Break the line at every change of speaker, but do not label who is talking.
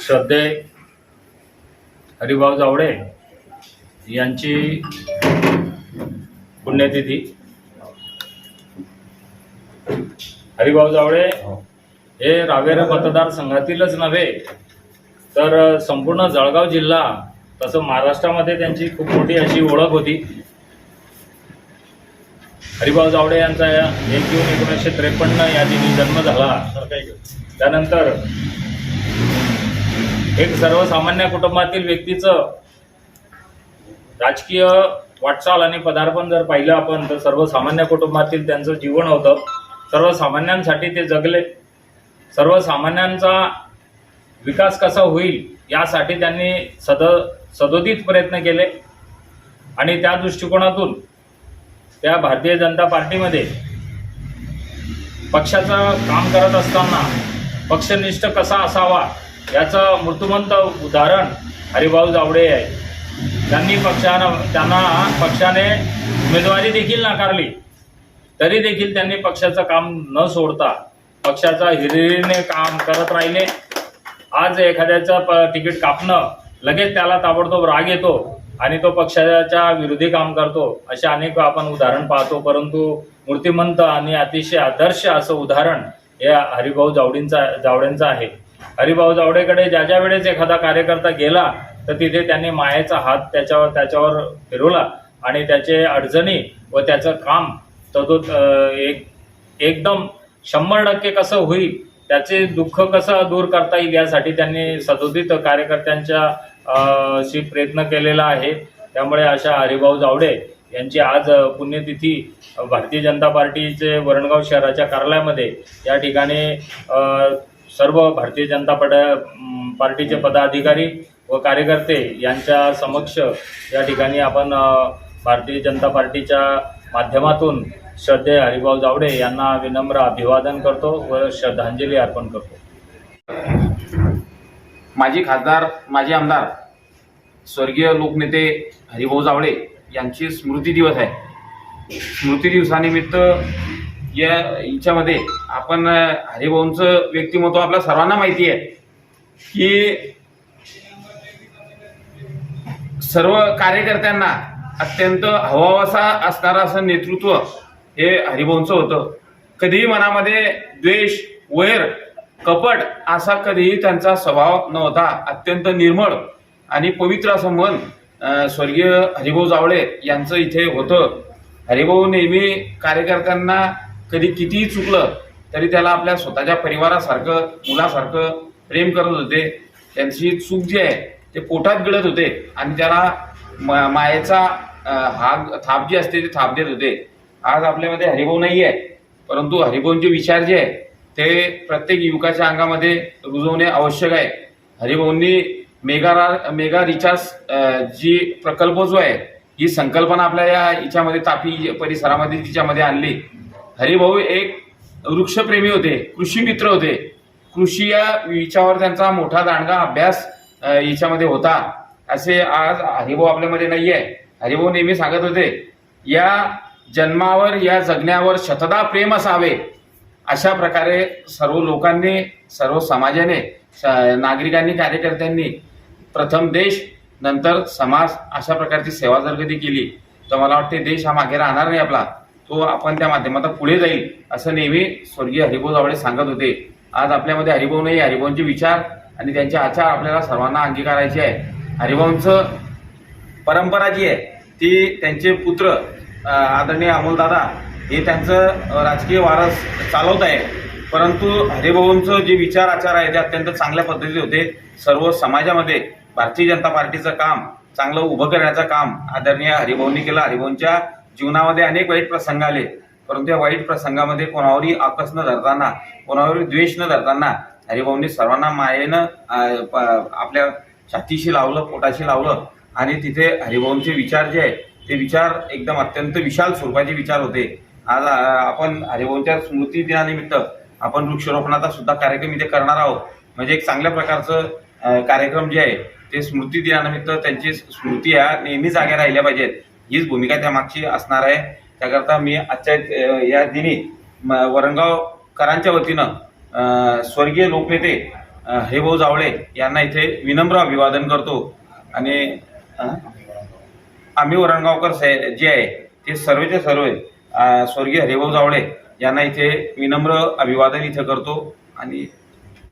श्रद्धे हरिभाऊ जावडे यांची पुण्यतिथी. हरिभाऊ जावळे हे. रावेर मतदारसंघातीलच नव्हे तर संपूर्ण जळगाव जिल्हा तसं महाराष्ट्रामध्ये त्यांची खूप मोठी अशी ओळख होती. हरिभाऊ जावडे यांचा एक जून एकोणीसशे त्रेपन्न या दिनी जन्म झाला. त्यानंतर एक सर्वसामान्य कुटुंबातील व्यक्तीचं राजकीय वाटचाल आणि पदार्पण जर पाहिलं आपण तर सर्वसामान्य कुटुंबातील त्यांचं जीवन होतं. सर्वसामान्यांसाठी ते जगले. सर्वसामान्यांचा विकास कसा होईल यासाठी त्यांनी सद सदोदित प्रयत्न केले. आणि त्या दृष्टिकोनातून त्या भारतीय जनता पार्टीमध्ये पक्षाचं काम करत असताना पक्षनिष्ठ कसा असावा याचं मृत्युमंत उदाहरण हरिभाऊ जावडे आहे. त्यांनी पक्षानं त्यांना पक्षाने उमेदवारी देखील नाकारली. तरी देखील त्यांनी पक्षाचं काम न सोडता पक्षाचा हिरिरीने काम करत राहिले. आज एखाद्याचं प तिकीट कापणं लगेच त्याला ताबडतोब राग येतो आणि तो पक्षाच्या विरोधी काम करतो असे अनेक आपण उदाहरण पाहतो. परंतु मूर्तिमंत आणि अतिशय आदर्श असं उदाहरण या हरिभाऊ जावडींचा जावडेंचं आहे. हरिभाऊ जावडेकडे ज्या ज्या वेळेस एखादा कार्यकर्ता गेला तर तिथे त्यांनी मायेचा हात त्याच्यावर त्याच्यावर फिरवला आणि त्याचे अडचणी व त्याचं काम तो एक एकदम शंभर टक्के कसं होईल त्याचे दुःख कसं दूर करता येईल यासाठी त्यांनी सदोदित कार्यकर्त्यांच्या शी प्रयत्न केलेला आहे. त्यामुळे अशा हरिभाऊ जावडे यांची आज पुण्यतिथी भारतीय जनता पार्टीचे वरणगाव शहराच्या कार्यालयामध्ये या ठिकाणी सर्व भारतीय जनता पड पार्टीचे पदाधिकारी व कार्यकर्ते यांच्या समक्ष या ठिकाणी आपण भारतीय जनता पार्टीच्या माध्यमातून श्रद्धे हरिभाऊ जावडे यांना विनम्र अभिवादन करतो व श्रद्धांजली अर्पण करतो.
माजी खासदार माजी आमदार स्वर्गीय लोकनेते हरिभाऊ जावळे यांची स्मृती दिवस आहे. स्मृती दिवसानिमित्त या याच्यामध्ये आपण हरिभाऊंचं व्यक्तिमत्व आपल्या सर्वांना माहिती आहे. की सर्व कार्यकर्त्यांना अत्यंत हवावासा असणारं असं नेतृत्व हे हरिभाऊंचं होतं. कधीही मनामध्ये द्वेष वैर कपट असा कधीही त्यांचा स्वभाव नव्हता. अत्यंत निर्मळ आणि पवित्र असं मन स्वर्गीय हरिभाऊ जावळे यांचं इथे होतं. हरिभाऊ नेहमी कार्यकर्त्यांना कधी कितीही चुकलं तरी त्याला आपल्या स्वतःच्या परिवारासारखं मुलासारखं प्रेम करत होते. त्यांची चूक जी आहे ते पोटात गिळत होते आणि त्याला म मायेचा हाग थाप जी असते ती थाप देत होते. आज आपल्यामध्ये हरिभाऊ नाही आहे परंतु हरिभाऊंचे विचार जे आहे ते प्रत्येक युवकाच्या अंगामध्ये रुजवणे आवश्यक आहे. हरिभाऊंनी मेगा रा मेगा रिचार्ज जी प्रकल्प जो आहे ही संकल्पना आपल्या या हिच्यामध्ये तापी परिसरामध्ये तिच्यामध्ये आणली. हरिभाऊ एक वृक्षप्रेमी होते कृषी मित्र होते. कृषी या विषयावर त्यांचा मोठा दांडगा अभ्यास याच्यामध्ये होता. असे आज हरिभाऊ आपल्यामध्ये नाही आहे हरिभाऊ नेहमी सांगत होते या जन्मावर या जगण्यावर शतदा प्रेम असावे. अशा प्रकारे सर्व लोकांनी सर्व समाजाने नागरिकांनी कार्यकर्त्यांनी प्रथम देश नंतर समाज अशा प्रकारची सेवा जर कधी केली तर मला वाटते देश हा मागे राहणार नाही आपला. तो आपण त्या माध्यमातून पुढे जाईल असं नेहमी स्वर्गीय हरिभाऊ जावडे सांगत होते. आज आपल्यामध्ये हरिभाऊ नाही हरिभाऊंचे विचार आणि त्यांचे आचार आपल्याला सर्वांना अंगीकारायचे आहे हरिभाऊंचं परंपरा जी आहे ती त्यांचे पुत्र आदरणीय अमोलदादा हे त्यांचं राजकीय वारस चालवत आहे. परंतु हरिभाऊंचं जे विचार आचार आहे ते अत्यंत चांगल्या पद्धतीचे होते. सर्व समाजामध्ये भारतीय जनता पार्टीचं काम चांगलं उभं करण्याचं काम आदरणीय हरिभाऊंनी केलं. हरिभाऊंच्या जीवनामध्ये अनेक वाईट प्रसंग आले परंतु या वाईट प्रसंगामध्ये कोणावरही आकस न धरताना कोणावरही द्वेष न धरताना हरिभाऊंनी सर्वांना मायेनं प- आपल्या छातीशी लावलं पोटाशी लावलं आणि तिथे हरिभाऊंचे विचार जे आहे ते विचार एकदम अत्यंत विशाल स्वरूपाचे विचार होते. आज आपण हरिभाऊंच्या स्मृती दिनानिमित्त आपण वृक्षारोपणाचा सुद्धा कार्यक्रम इथे करणार आहोत. म्हणजे एक चांगल्या प्रकारचं कार्यक्रम जे आहे ते स्मृती दिनानिमित्त त्यांची स्मृती ह्या नेहमी जाग्या राहिल्या पाहिजेत. हीच भूमिका त्या मागची असणार आहे. त्याकरता मी आजच्या या दिनी म- वरणगावकरांच्या वतीनं स्वर्गीय लोकनेते हेभाऊ जावळे यांना इथे विनम्र अभिवादन करतो. आणि आम्ही वरणगावकर साहे जे आहे ते सर्वचे सर्व स्वर्गीय हरिभाऊ जावळे यांना इथे विनम्र अभिवादन इथे करतो. आणि